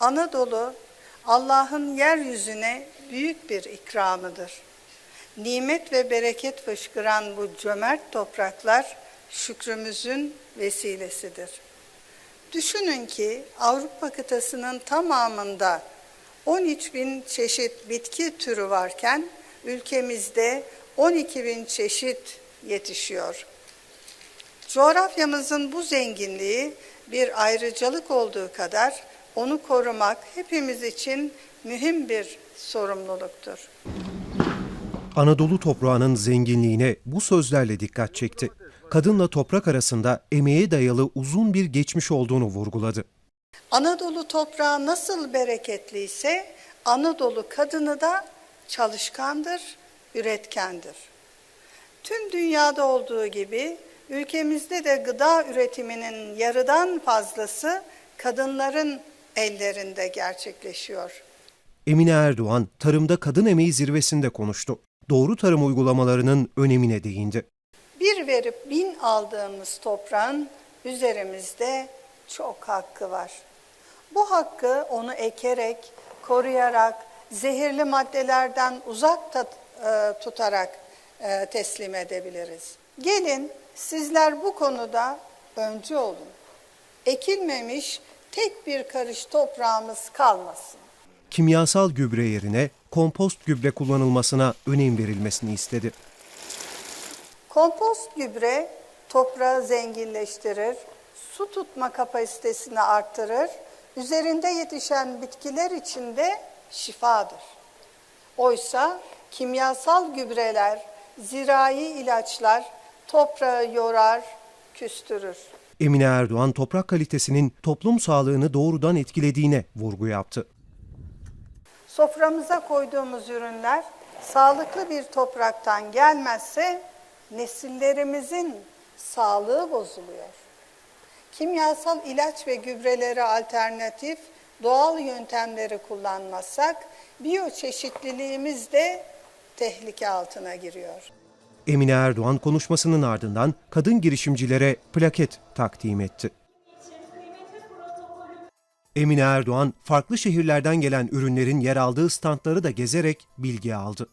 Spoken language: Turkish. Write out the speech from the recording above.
Anadolu Allah'ın yeryüzüne büyük bir ikramıdır. Nimet ve bereket fışkıran bu cömert topraklar şükrümüzün vesilesidir. Düşünün ki Avrupa kıtasının tamamında 13 bin çeşit bitki türü varken ülkemizde 12 bin çeşit yetişiyor. Coğrafyamızın bu zenginliği bir ayrıcalık olduğu kadar onu korumak hepimiz için mühim bir sorumluluktur. Anadolu toprağının zenginliğine bu sözlerle dikkat çekti. Kadınla toprak arasında emeğe dayalı uzun bir geçmiş olduğunu vurguladı. Anadolu toprağı nasıl bereketliyse Anadolu kadını da çalışkandır, üretkendir. Tüm dünyada olduğu gibi ülkemizde de gıda üretiminin yarıdan fazlası kadınların ellerinde gerçekleşiyor. Emine Erdoğan tarımda kadın emeği zirvesinde konuştu. Doğru tarım uygulamalarının önemine değindi. Bir verip bin aldığımız toprağın üzerimizde çok hakkı var. Bu hakkı onu ekerek, koruyarak, zehirli maddelerden uzak e, tutarak e, teslim edebiliriz. Gelin sizler bu konuda öncü olun. Ekilmemiş tek bir karış toprağımız kalmasın. Kimyasal gübre yerine kompost gübre kullanılmasına önem verilmesini istedi. Kompost gübre toprağı zenginleştirir, su tutma kapasitesini arttırır, üzerinde yetişen bitkiler için de şifadır. Oysa kimyasal gübreler, zirai ilaçlar toprağı yorar, küstürür. Emine Erdoğan toprak kalitesinin toplum sağlığını doğrudan etkilediğine vurgu yaptı. Soframıza koyduğumuz ürünler sağlıklı bir topraktan gelmezse nesillerimizin sağlığı bozuluyor. Kimyasal ilaç ve gübrelere alternatif doğal yöntemleri kullanmazsak biyoçeşitliliğimiz de tehlike altına giriyor. Emine Erdoğan konuşmasının ardından kadın girişimcilere plaket takdim etti. Emine Erdoğan farklı şehirlerden gelen ürünlerin yer aldığı standları da gezerek bilgi aldı.